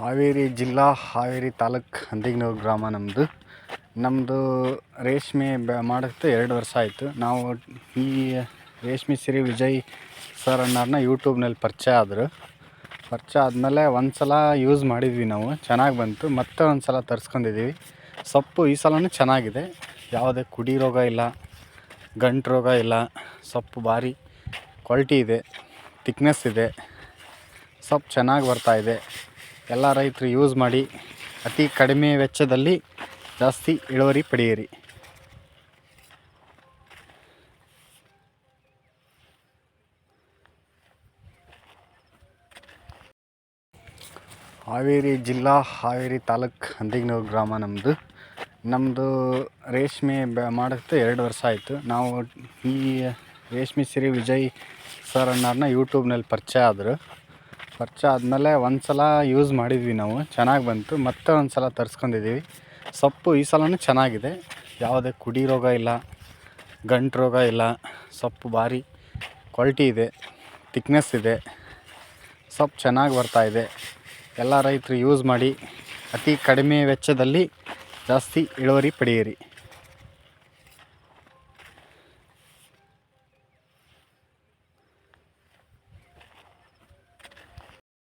ಹಾವೇರಿ ಜಿಲ್ಲಾ ಹಾವೇರಿ ತಾಲೂಕು ಹಂದಿಗ್ನೂರು ಗ್ರಾಮ ನಮ್ಮದು ನಮ್ಮದು ರೇಷ್ಮೆ ಬೆ ಮಾಡೋಕ್ಕೆ ಎರಡು ವರ್ಷ ಆಯಿತು. ನಾವು ಈ ರೇಷ್ಮೆ ಸಿರಿ ವಿಜಯ್ ಸರ್ ಅನ್ನೋರನ್ನ ಯೂಟ್ಯೂಬ್ನಲ್ಲಿ ಪರಿಚಯ ಆದರು. ಪರಿಚಯ ಆದಮೇಲೆ ಒಂದು ಸಲ ಯೂಸ್ ಮಾಡಿದ್ವಿ ನಾವು. ಚೆನ್ನಾಗಿ ಬಂತು. ಮತ್ತೆ ಒಂದು ಸಲ ತರಿಸ್ಕೊಂಡಿದ್ದೀವಿ ಸೊಪ್ಪು ಈ ಸಲವೂ ಚೆನ್ನಾಗಿದೆ. ಯಾವುದೇ ಕುಡಿ ರೋಗ ಇಲ್ಲ, ಗಂಟು ರೋಗ ಇಲ್ಲ, ಸೊಪ್ಪು ಭಾರಿ ಕ್ವಾಲಿಟಿ ಇದೆ, ತಿಕ್ನೆಸ್ ಇದೆ. ಸೊಪ್ಪು ಚೆನ್ನಾಗಿ ಬರ್ತಾಯಿದೆ ಎಲ್ಲ ರೈತರು ಯೂಸ್ ಮಾಡಿ ಅತಿ ಕಡಿಮೆ ವೆಚ್ಚದಲ್ಲಿ ಜಾಸ್ತಿ ಇಳುವರಿ ಪಡೆಯಿರಿ. ಹಾವೇರಿ ಜಿಲ್ಲಾ, ಹಾವೇರಿ ತಾಲೂಕು ಹಂದಿಗನೂರು ಗ್ರಾಮ ನಮ್ಮದು ನಮ್ಮದು ರೇಷ್ಮೆ ಬ ಮಾಡುತ್ತೆ ಎರಡು ವರ್ಷ ಆಯಿತು. ನಾವು ಈ ರೇಷ್ಮೆ ಸಿರಿ ವಿಜಯ್ ಸರ್ ಅನ್ನೋರನ್ನ ಯೂಟ್ಯೂಬ್ನಲ್ಲಿ ಪರಿಚಯ ಆದರು. ಪರಿಚಯ ಆದಮೇಲೆ ಒಂದು ಸಲ ಯೂಸ್ ಮಾಡಿದ್ವಿ ನಾವು. ಚೆನ್ನಾಗಿ ಬಂತು. ಮತ್ತೆ ಒಂದು ಸಲ ತರಿಸ್ಕೊಂಡಿದ್ದೀವಿ. ಸೊಪ್ಪು ಈ ಸಲವೂ ಚೆನ್ನಾಗಿದೆ. ಯಾವುದೇ ಕುಡಿ ರೋಗ ಇಲ್ಲ, ಗಂಟು ರೋಗ ಇಲ್ಲ, ಸೊಪ್ಪು ಭಾರಿ ಕ್ವಾಲಿಟಿ ಇದೆ ತಿಕ್ನೆಸ್ ಇದೆ. ಸೊಪ್ಪು ಚೆನ್ನಾಗಿ ಬರ್ತಾಯಿದೆ ಎಲ್ಲ ರೈತರು ಯೂಸ್ ಮಾಡಿ ಅತಿ ಕಡಿಮೆ ವೆಚ್ಚದಲ್ಲಿ ಜಾಸ್ತಿ ಇಳುವರಿ ಪಡೆಯಿರಿ.